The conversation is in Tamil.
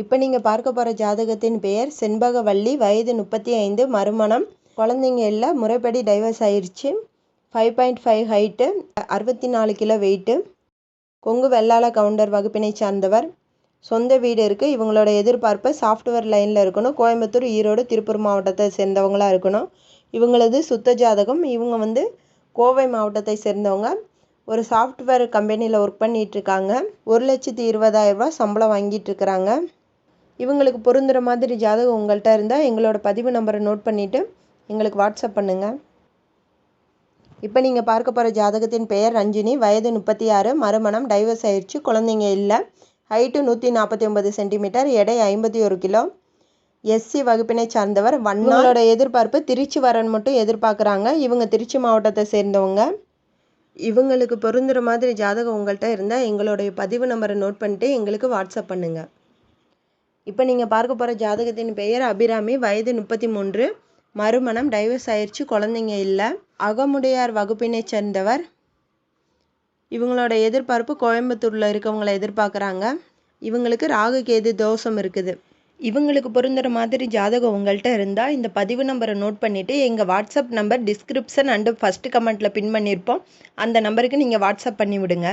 இப்போ நீங்கள் பார்க்க போகிற ஜாதகத்தின் பெயர் செண்பகவள்ளி வயது முப்பத்தி ஐந்து மறுமணம். குழந்தைங்க இல்லை முறைப்படி டைவர்ஸ் ஆயிடுச்சு ஃபைவ் பாயிண்ட் ஃபைவ் ஹைட்டு அறுபத்தி நாலு கிலோ வெயிட்டு கொங்கு வெள்ளாள கவுண்டர் வகுப்பினை சார்ந்தவர். சொந்த வீடு இருக்குது இவங்களோட எதிர்பார்ப்பு சாஃப்ட்வேர் லைனில் இருக்கணும். கோயம்புத்தூர் ஈரோடு திருப்பூர் மாவட்டத்தை சேர்ந்தவங்களாக இருக்கணும். இவங்களது சுத்த ஜாதகம் இவங்க வந்து கோவை மாவட்டத்தை சேர்ந்தவங்க. ஒரு சாஃப்ட்வேர் கம்பெனியில் ஒர்க் பண்ணிகிட்ருக்காங்க ஒரு லட்சத்தி இருபதாயிரரூபா சம்பளம் வாங்கிட்டு இருக்கிறாங்க. இவங்களுக்கு பொருந்துகிற மாதிரி ஜாதகம் உங்கள்கிட்ட இருந்தால் எங்களோட பதிவு நம்பரை நோட் பண்ணிவிட்டு எங்களுக்கு வாட்ஸ்அப் பண்ணுங்கள் இப்போ நீங்கள் பார்க்க போகிற ஜாதகத்தின் பெயர் ரஞ்சினி. வயது முப்பத்தி ஆறு மறுமணம். டைவர்ஸ் ஆயிடுச்சு. குழந்தைங்க இல்லை. ஹைட்டு நூற்றி நாற்பத்தி ஒன்பது சென்டிமீட்டர். எடை ஐம்பத்தி ஒரு கிலோ. எஸ்சி வகுப்பினை சார்ந்தவர். வண்ணாளோட எதிர்பார்ப்பு திருச்சி வரன் மட்டும் எதிர்பார்க்குறாங்க. இவங்க திருச்சி மாவட்டத்தை சேர்ந்தவங்க. இவங்களுக்கு பொருந்துகிற மாதிரி ஜாதகம் உங்கள்கிட்ட இருந்தால் எங்களுடைய பதிவு நம்பரை நோட் பண்ணிட்டு எங்களுக்கு வாட்ஸ்அப் பண்ணுங்கள் இப்போ நீங்கள் பார்க்க போகிற ஜாதகத்தின் பெயர் அபிராமி. வயது முப்பத்தி மூன்று மறுமணம். டைவர்ஸ் ஆயிடுச்சு குழந்தைங்க இல்லை. அகமுடையார் வகுப்பினை சேர்ந்தவர். இவங்களோட எதிர்பார்ப்பு கோயம்புத்தூரில் இருக்கவங்களை எதிர்பார்க்குறாங்க. இவங்களுக்கு ராகு கேது தோஷம் இருக்குது. இவங்களுக்கு பொருந்துகிற மாதிரி ஜாதகம் உங்கள்கிட்ட இருந்தால் இந்த பதிவு நம்பரை நோட் பண்ணிவிட்டு எங்கள் WhatsApp number description and first கமெண்ட்டில் பின் பண்ணியிருப்போம் அந்த நம்பருக்கு நீங்கள் வாட்ஸ்அப் பண்ணி விடுங்க